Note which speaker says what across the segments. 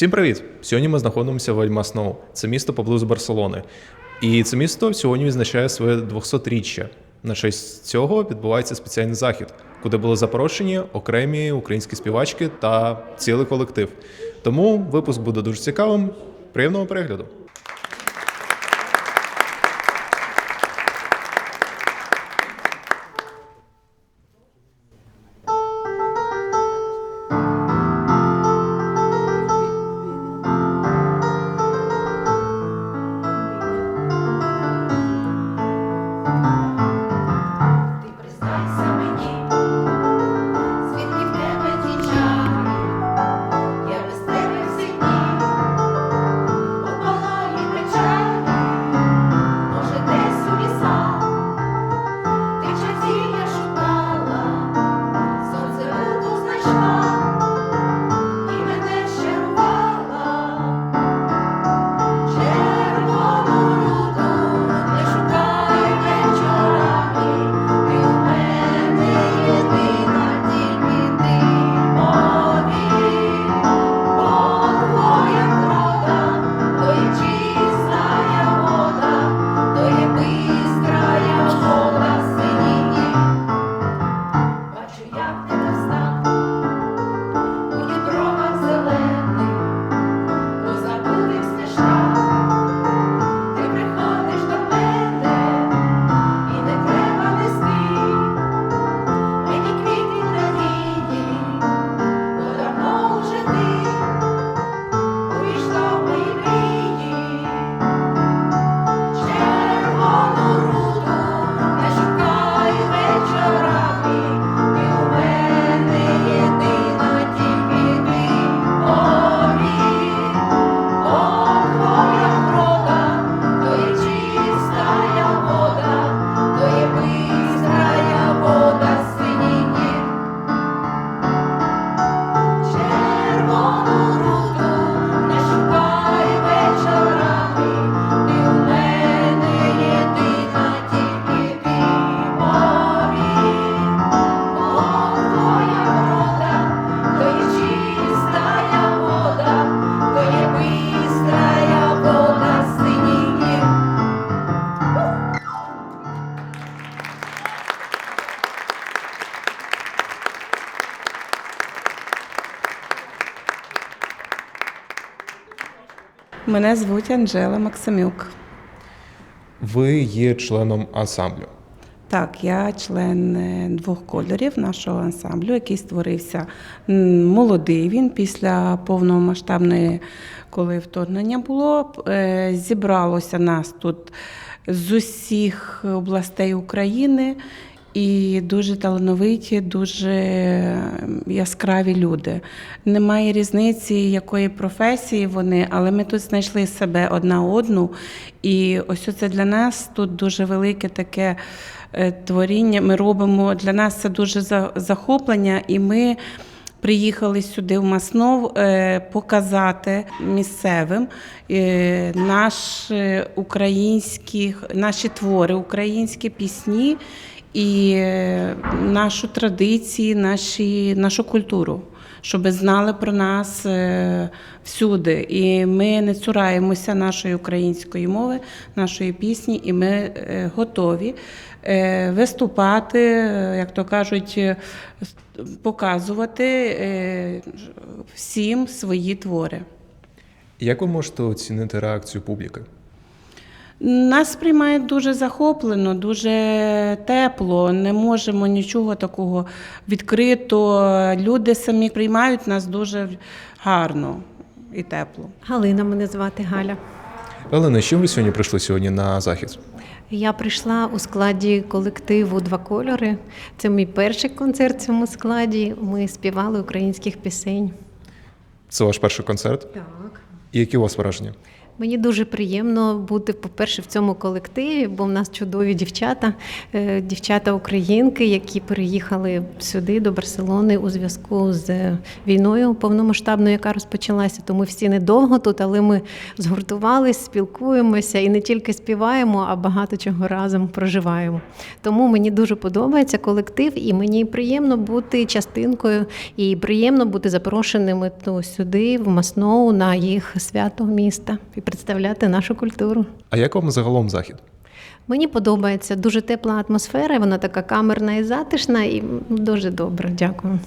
Speaker 1: Всім привіт! Сьогодні ми знаходимося в Альмасноу. Це місто поблизу Барселони. І це місто сьогодні відзначає своє 200-річчя. На честь цього відбувається спеціальний захід, куди були запрошені окремі українські співачки та цілий колектив. Тому випуск буде дуже цікавим. Приємного перегляду!
Speaker 2: Мене
Speaker 3: звуть Анжела Максимюк.
Speaker 1: Ви є членом ансамблю.
Speaker 3: Так, я член е, двох кольорів нашого ансамблю, який створився молодий. Він після повномасштабної, коли вторгнення було, е, зібралося нас тут з усіх областей України. І дуже талановиті, дуже яскраві люди. Немає різниці, якої професії вони, але ми тут знайшли себе одна одну. І ось це для нас тут дуже велике таке е, творіння. Ми робимо для нас це дуже захоплення, і ми. Приїхали сюди в Маснов е, показати місцевим е, наш українські, наші твори, українські пісні і е, нашу традиції, наші, нашу культуру, щоб знали про нас е, всюди. І ми не цураємося нашої української мови, нашої пісні, і ми е, готові виступати, як то кажуть, показувати всім свої твори.
Speaker 1: Як ви можете оцінити реакцію публіки?
Speaker 3: Нас приймають дуже захоплено, дуже тепло. Не можемо нічого такого відкрито. Люди самі приймають нас дуже гарно і тепло.
Speaker 4: Галина мене звати Галя.
Speaker 1: З чим ви сьогодні прийшли сьогодні на захід?
Speaker 4: Я прийшла у складі колективу Два кольори. Це мій перший концерт в цьому складі. Ми співали українських пісень.
Speaker 1: Це ваш перший концерт?
Speaker 4: Так.
Speaker 1: І які у вас враження?
Speaker 3: Мені дуже приємно бути, по-перше, в цьому колективі, бо в нас чудові дівчата, е, дівчата-українки, які переїхали сюди, до Барселони, у зв'язку з війною повномасштабною, яка розпочалася. Тому всі недовго тут, але ми згуртувалися, спілкуємося і не тільки співаємо, а багато чого разом проживаємо. Тому мені дуже подобається колектив, і мені приємно бути частинкою, і приємно бути запрошеними то сюди, в Масноу, на їх свято міста представляти нашу культуру.
Speaker 5: А як вам загалом захід?
Speaker 3: Мені подобається дуже тепла атмосфера, вона така камерна і затишна, і дуже добре. Дякую.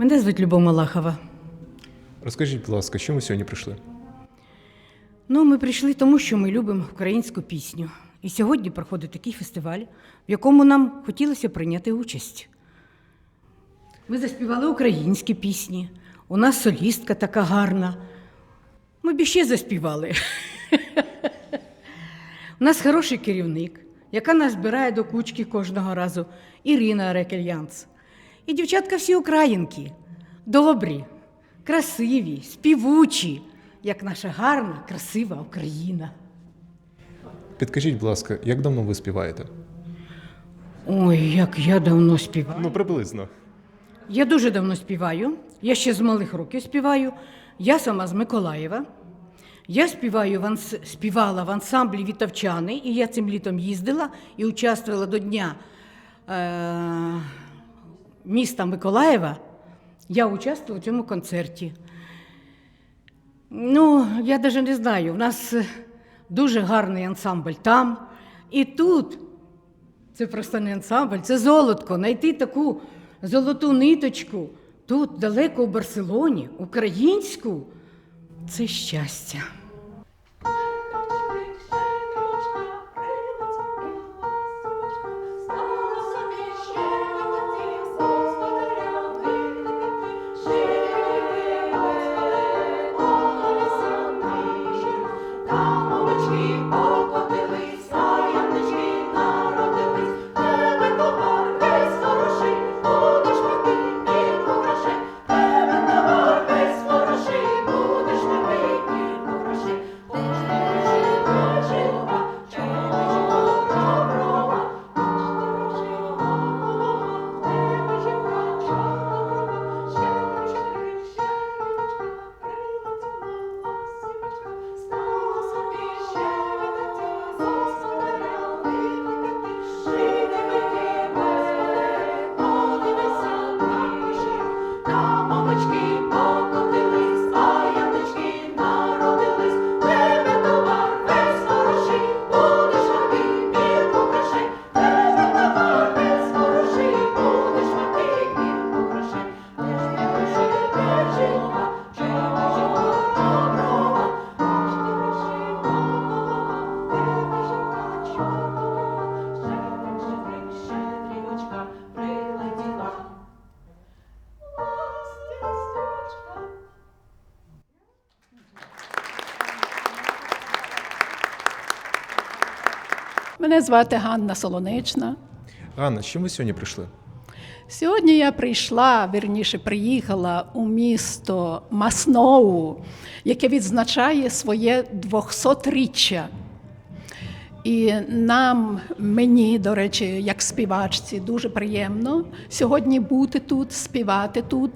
Speaker 6: Мене звуть Любов Малахова.
Speaker 5: Розкажіть, будь ласка, чому ви сьогодні прийшли?
Speaker 6: Ну, ми прийшли тому, що ми любимо українську пісню. І сьогодні проходить такий фестиваль, в якому нам хотілося прийняти участь. Ми заспівали українські пісні. У нас солістка така гарна. Ми б іще заспівали. У нас хороший керівник, яка нас збирає до кучки кожного разу Ірина Рекельянц. І дівчатка всі українки, добрі, красиві, співучі, як наша гарна, красива Україна.
Speaker 5: Підкажіть, будь ласка, як давно ви співаєте?
Speaker 6: Ой, як я давно співаю.
Speaker 5: Ну, приблизно.
Speaker 6: Я дуже давно співаю. Я ще з малих років співаю. Я сама з Миколаєва. Я співаю в анс... співала в ансамблі Вітовчани, і я цим літом їздила і участвувала до Дня е- міста Миколаєва, я участвую у цьому концерті. Ну, я навіть не знаю. У нас е, дуже гарний ансамбль там. І тут це просто не ансамбль, це золотко. Найти таку золоту ниточку тут, далеко у Барселоні, українську це щастя.
Speaker 7: Мене звати Ганна Солонична.
Speaker 1: Ганна, з чим ви сьогодні прийшли?
Speaker 7: Сьогодні я прийшла, вірніше, приїхала у місто Масноу, яке відзначає своє 200-річчя. І нам, мені, до речі, як співачці, дуже приємно сьогодні бути тут, співати тут,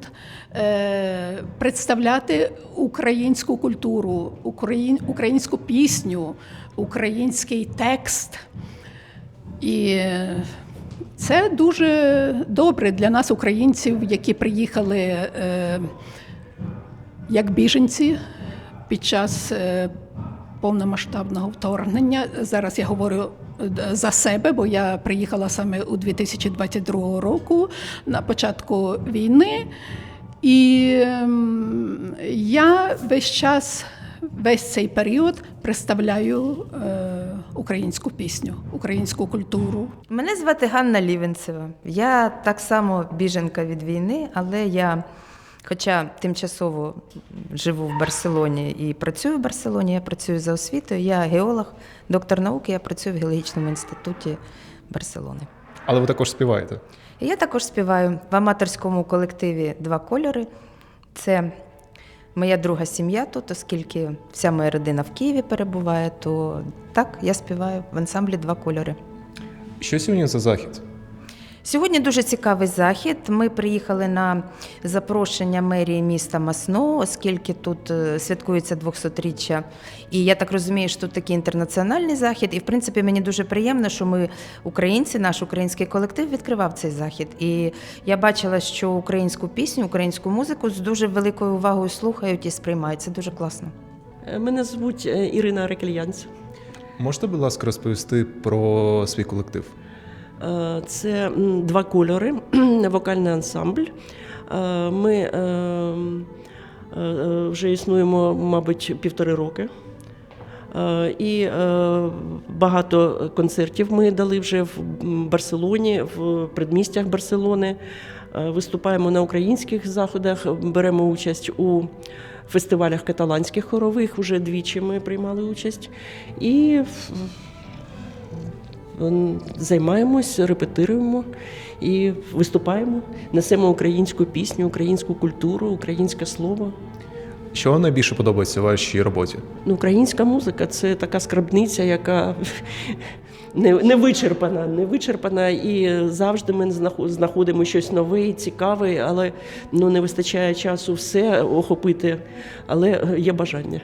Speaker 7: е, представляти українську культуру, україн, українську пісню, український текст. І це дуже добре для нас, українців, які приїхали е, як біженці під час е, повномасштабного вторгнення. Зараз я говорю е, за себе, бо я приїхала саме у 2022 року на початку війни. І ем, я весь час, весь цей період представляю е, українську пісню, українську культуру.
Speaker 8: Мене звати Ганна Лівенцева. Я так само біженка від війни, але я, хоча тимчасово живу в Барселоні і працюю в Барселоні, я працюю за освітою, я геолог, доктор науки, я працюю в геологічному інституті Барселони.
Speaker 1: Але ви також співаєте.
Speaker 8: Я також співаю в аматорському колективі Два кольори. Це моя друга сім'я тут, оскільки вся моя родина в Києві перебуває, то так я співаю в ансамблі Два кольори.
Speaker 1: Що сьогодні за захід?
Speaker 8: Сьогодні дуже цікавий захід. Ми приїхали на запрошення мерії міста Масно, оскільки тут е, святкується 200-річчя. І я так розумію, що тут такий інтернаціональний захід. І в принципі мені дуже приємно, що ми, українці, наш український колектив відкривав цей захід. І я бачила, що українську пісню, українську музику з дуже великою увагою слухають і сприймають. Це дуже класно.
Speaker 9: Е, Мене звуть е, Ірина Рекельянц.
Speaker 1: Можете, будь ласка, розповісти про свій колектив?
Speaker 9: Е, Це два кольори, вокальний ансамбль. Е, Ми е, вже існуємо, мабуть, півтори роки. І багато концертів ми дали вже в Барселоні, в предмістях Барселони. Виступаємо на українських заходах, беремо участь у фестивалях каталанських хорових. Уже двічі ми приймали участь. І Займаємось, репетируємо і виступаємо, несемо українську пісню, українську культуру, українське слово.
Speaker 1: Що вам найбільше подобається вашій роботі?
Speaker 9: Ну, українська музика це така скарбниця, яка не, не вичерпана, не вичерпана, і завжди ми знаходимо щось нове, і цікаве, але ну, не вистачає часу все охопити, але є бажання.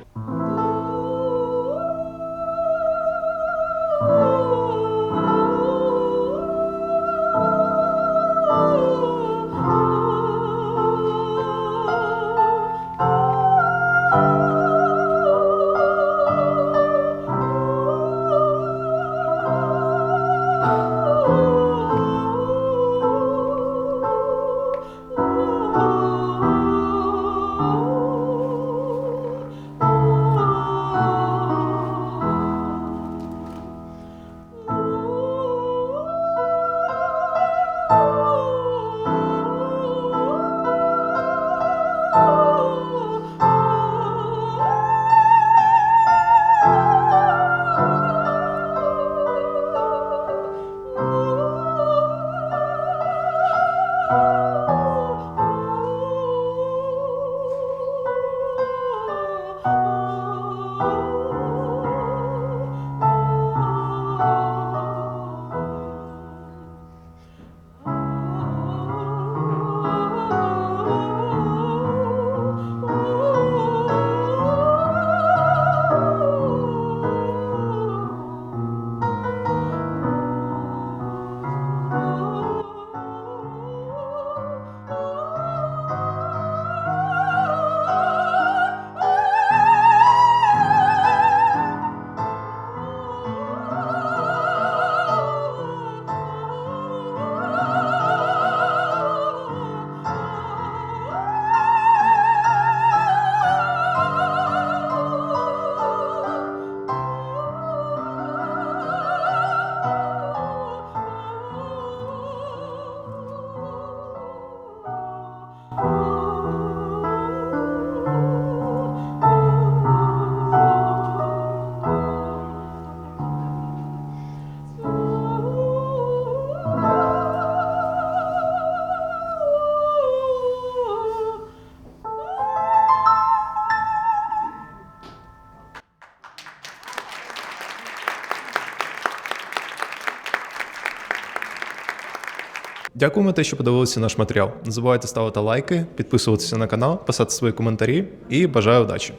Speaker 5: Дякуємо те, що подивилися наш матеріал. Не забувайте ставити лайки, підписуватися на канал, писати свої коментарі і бажаю удачі!